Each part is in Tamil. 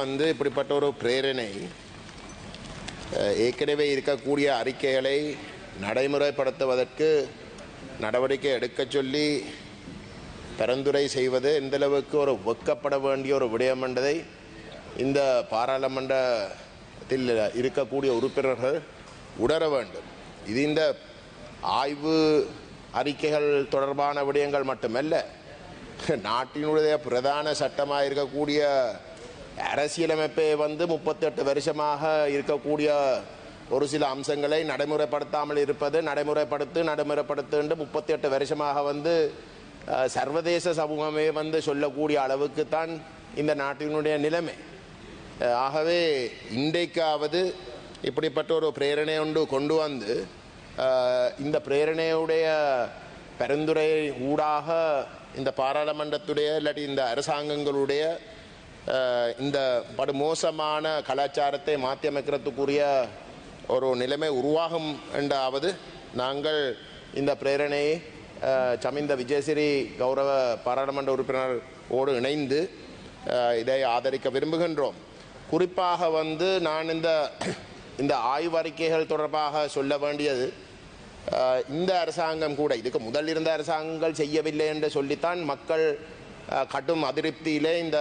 வந்து இப்படிப்பட்ட ஒரு பிரேரணை ஏற்கனவே இருக்கக்கூடிய அறிக்கைகளை நடைமுறைப்படுத்துவதற்கு நடவடிக்கை எடுக்கச் சொல்லி பரிந்துரை செய்வது எந்தளவுக்கு ஒரு வெக்கப்பட வேண்டிய ஒரு விடயம் என்பதை இந்த பாராளுமன்றத்தில் இருக்கக்கூடிய உறுப்பினர்கள் உணர வேண்டும். இது இந்த ஆய்வு அறிக்கைகள் தொடர்பான விடயங்கள் மட்டுமல்ல நாட்டினுடைய பிரதான சட்டமாக இருக்கக்கூடிய அரசியலமைப்பை வந்து முப்பத்தெட்டு வருஷமாக இருக்கக்கூடிய ஒரு சில அம்சங்களை நடைமுறைப்படுத்தாமல் இருப்பது நடைமுறைப்படுத்து நடைமுறைப்படுத்து முப்பத்தி எட்டு வருஷமாக வந்து சர்வதேச சமூகமே வந்து சொல்லக்கூடிய அளவுக்கு தான் இந்த நாட்டினுடைய நிலைமை. ஆகவே இன்றைக்காவது இப்படிப்பட்ட ஒரு பிரேரணை ஒன்று கொண்டு வந்து இந்த பிரேரணையுடைய பரிந்துரை ஊடாக இந்த பாராளுமன்றத்துடைய இல்லாட்டி இந்த அரசாங்கங்களுடைய இந்த படுமோசமான கலாச்சாரத்தை மாற்றி அமைக்கிறதுக்குரிய ஒரு நிலைமை உருவாகும் என்றாவது நாங்கள் இந்த பிரேரணையை சமிந்த விஜயசிறி கௌரவ பாராளுமன்ற உறுப்பினரோடு இணைந்து இதை ஆதரிக்க விரும்புகின்றோம். குறிப்பாக வந்து நான் இந்த இந்த ஆய்வறிக்கைகள் தொடர்பாக சொல்ல வேண்டியது இந்த அரசாங்கம் கூட இதுக்கு முதல் இருந்த அரசாங்கங்கள் செய்யவில்லை என்று சொல்லித்தான் மக்கள் கடும் அதிருப்தியிலே இந்த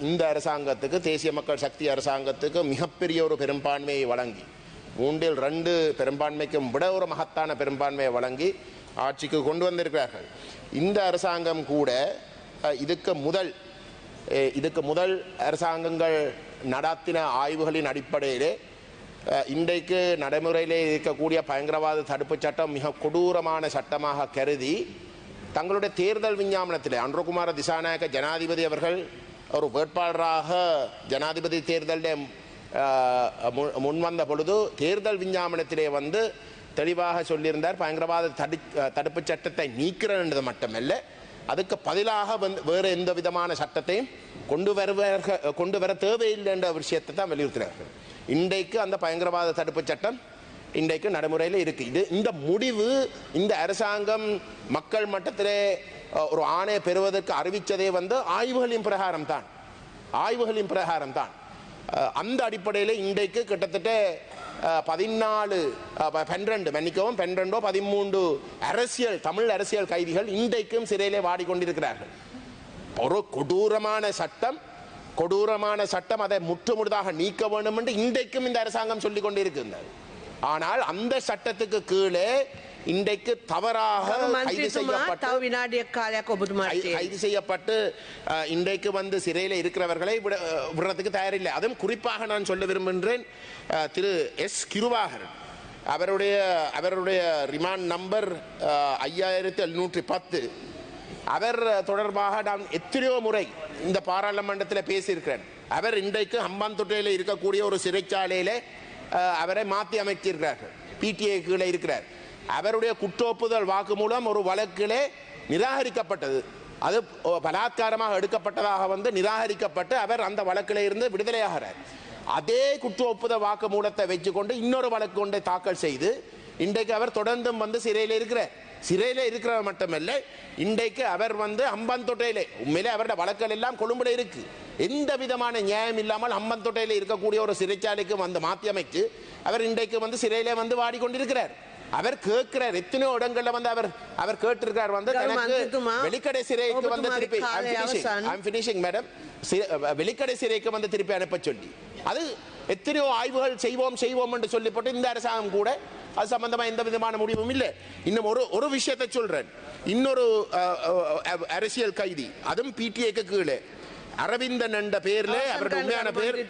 இந்த அரசாங்கத்துக்கு தேசிய மக்கள் சக்தி அரசாங்கத்துக்கு மிகப்பெரிய ஒரு பெரும்பான்மையை வழங்கி மூன்றில் ரெண்டு பெரும்பான்மைக்கும் விட ஒரு மகத்தான பெரும்பான்மையை வழங்கி ஆட்சிக்கு கொண்டு வந்திருக்கிறார்கள். இந்த அரசாங்கம் கூட இதுக்கு முதல் இதுக்கு முதல் அரசாங்கங்கள் நடாத்தின ஆய்வுகளின் அடிப்படையிலே இன்றைக்கு நடைமுறையிலே இருக்கக்கூடிய பயங்கரவாத தடுப்புச் சட்டம் மிக கொடூரமான சட்டமாக கருதி தங்களுடைய தேர்தல் விஞ்ஞாபனத்திலே அன்றகுமார திசாநாயக ஜனாதிபதி அவர்கள் ஒரு வேட்பாளராக ஜனாதிபதி தேர்தலில் முன்வந்த பொழுது தேர்தல் விஞ்ஞாபனத்திலே வந்து தெளிவாக சொல்லியிருந்தார் பயங்கரவாத தடு தடுப்புச் சட்டத்தை நீக்கிறன்றது மட்டுமல்ல அதுக்கு பதிலாக வந்து வேறு எந்த விதமான சட்டத்தையும் கொண்டு வருவார்கள் கொண்டு வர தேவையில்லை என்ற விஷயத்தை தான் வலியுறுத்தினார்கள். இன்றைக்கு அந்த பயங்கரவாத தடுப்பு சட்டம் இன்றைக்கு நடைமுறையில் இருக்கு. இது இந்த முடிவு இந்த அரசாங்கம் மக்கள் மட்டத்திலே ஒரு ஆணையை பெறுவதற்கு அறிவித்ததே வந்து ஆய்வுகளின் பிரகாரம் தான். ஆய்வுகளின் பிரகாரம் தான். அந்த அடிப்படையில் இன்றைக்கு கிட்டத்தட்ட பதினாலு அஹ், பன்னிரண்டு மன்னிக்கவும் பன்னிரெண்டோ பதிமூன்று அரசியல் தமிழ் அரசியல் கைதிகள் இன்றைக்கும் சிறையிலே வாடிக்கொண்டிருக்கிறார்கள். ஒரு கொடூரமான சட்டம் கொடூரமான சட்டம் அதை முற்றுமுழுதாக நீக்க வேண்டும் என்று இன்றைக்கும் இந்த அரசாங்கம் சொல்லிக் கொண்டிருக்கின்றது ஆனால் அந்த சட்டத்துக்கு கீழே இன்றைக்கு தவறாக ගරු கைது මන්ත්‍රීතුමා செய்யப்பட்டு තව විනාඩියක් කාලයක් ඔබතුමාට கை- තියෙනවා. கைது செய்யப்பட்டு அஹ், இன்றைக்கு வந்து சிறையில் இருக்கிறவர்களை விட அஹ், விடுறதுக்கு தயாரில்லை அதுவும் குறிப்பாக நான் சொல்ல விரும்புகின்றேன் அஹ், திரு எஸ் கிருவாகர் அவருடைய அவருடைய ரிமாண்ட் நம்பர் ஐயாயிரத்தி எழுநூற்றி பத்து அவர் தொடர்பாக நான் எத்தனையோ முறை இந்த பாராளுமன்றத்தில் பேசியிருக்கிறேன் அவர் இன்றைக்கு ஹம்பாந்தொட்டையில் இருக்கக்கூடிய ஒரு சிறைச்சாலையில அஹ், அவரை மாற்றி அமைத்திருக்கிறார்கள். பிடிஏ கீழே இருக்கிறார். அவருடைய குற்றோப்புதல் வாக்கு மூலம் ஒரு வழக்கிலே நிராகரிக்கப்பட்டது. அது பலாத்காரமாக எடுக்கப்பட்டதாக வந்து நிராகரிக்கப்பட்டு அவர் அந்த வழக்கில் இருந்து விடுதலையாகிறார். அதே குற்ற வாக்கு மூலத்தை வச்சுக்கொண்டு இன்னொரு வழக்கு ஒன்றை தாக்கல் செய்து இன்றைக்கு அவர் தொடர்ந்தும் வந்து சிறையில் இருக்கிறார். சிறையில் இருக்கிறவர் மட்டுமல்ல இன்றைக்கு அவர் வந்து அம்பந்தொட்டையிலே உண்மையிலே அவருடைய வழக்குகள் எல்லாம் கொழும்புல இருக்கு. எந்த விதமான நியாயம் இல்லாமல் அம்பந்தொட்டையில் இருக்கக்கூடிய ஒரு சிறைச்சாலைக்கு வந்து மாற்றி அமைத்து அவர் இன்றைக்கு வந்து சிறையிலே வந்து வாடிக்கொண்டிருக்கிறார். அவர் கேட்கிறார் எத்தனையோ இடங்கள்ல வந்து அவர் அவர் கேட்டிருக்கார் வந்து எனக்கு வெளிக்கடை சிறைக்கு வந்து திருப்பி. ஐம் ஃபினிஷிங் மேடம் வெளிக்கடை சிறைக்கு வந்து திருப்பி அனுப்ப சொல்லி. அது எத்தனையோ ஆய்வுகள் செய்வோம் செய்வோம் என்று சொல்லப்பட்டு இந்த அரசாங்கம் கூட அது சம்பந்தமா எந்த விதமான முடிவும் இல்லை. இன்னும் ஒரு ஒரு விஷயத்தை சொல்றேன். இன்னொரு அரசியல் கைதி அதுவும் பிடிஏக்கு கீழே. அரவிந்தன் என்ற பேர்ல அவருடைய உண்மையான பேர்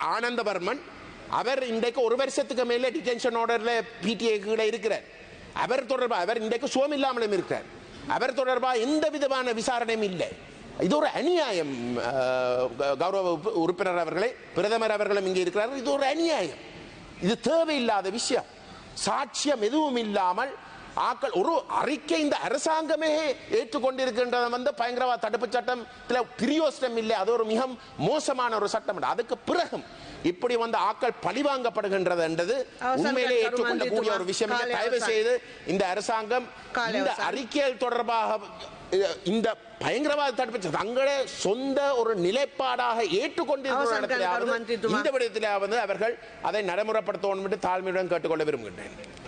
ஆனந்தவர்மன். அவர் இன்றைக்கு ஒரு வருஷத்துக்கு மேலே டிடென்ஷன் ஆர்டர்ல பிடிஏ கீழே இருக்கிறார். அவர் தொடர்பா அவர் இன்றைக்கு சுகம் இல்லாமலும் இருக்கிறார். அவர் தொடர்பா எந்த விதமான விசாரணையும் இல்லை. இது ஒரு அநியாயம் கௌரவ உறுப்ப- உறுப்பினர் அவர்களே பிரதமர் அவர்களும் இங்கே இருக்கிறார்கள். இது ஒரு அநியாயம். இது தேவையில்லாத விஷயம். சாட்சியம் எதுவும் இல்லாமல் ஆக்கள் ஒரு அறிக்கை இந்த அரசாங்கமே ஏற்றுக்கொண்டிருக்கின்றத வந்து பயங்கரவாத தடுப்பு சட்டத்துல பிரியோசனம் இல்லை அது ஒரு மிக மோசமான ஒரு சட்டம் அதுக்கு பிறகும் இப்படி வந்து ஆக்கள் பழிவாங்கப்படுகின்றது என்றது உண்மையிலே ஏற்றுக்கொள்ளக்கூடிய ஒரு. விஷயம் தயவு. செய்து இந்த அரசாங்கம் இந்த. அறிக்கைகள் தொடர்பாக இந்த பயங்கரவாத தடுப்பு தங்களே சொந்த ஒரு நிலைப்பாடாக ஏற்றுக்கொண்டிருக்கிற. இந்த விடயத்திலாவது அவர்கள் அதை நடைமுறைப்படுத்தணும் என்று தாழ்மையுடன் கேட்டுக்கொள்ள விரும்புகின்றேன்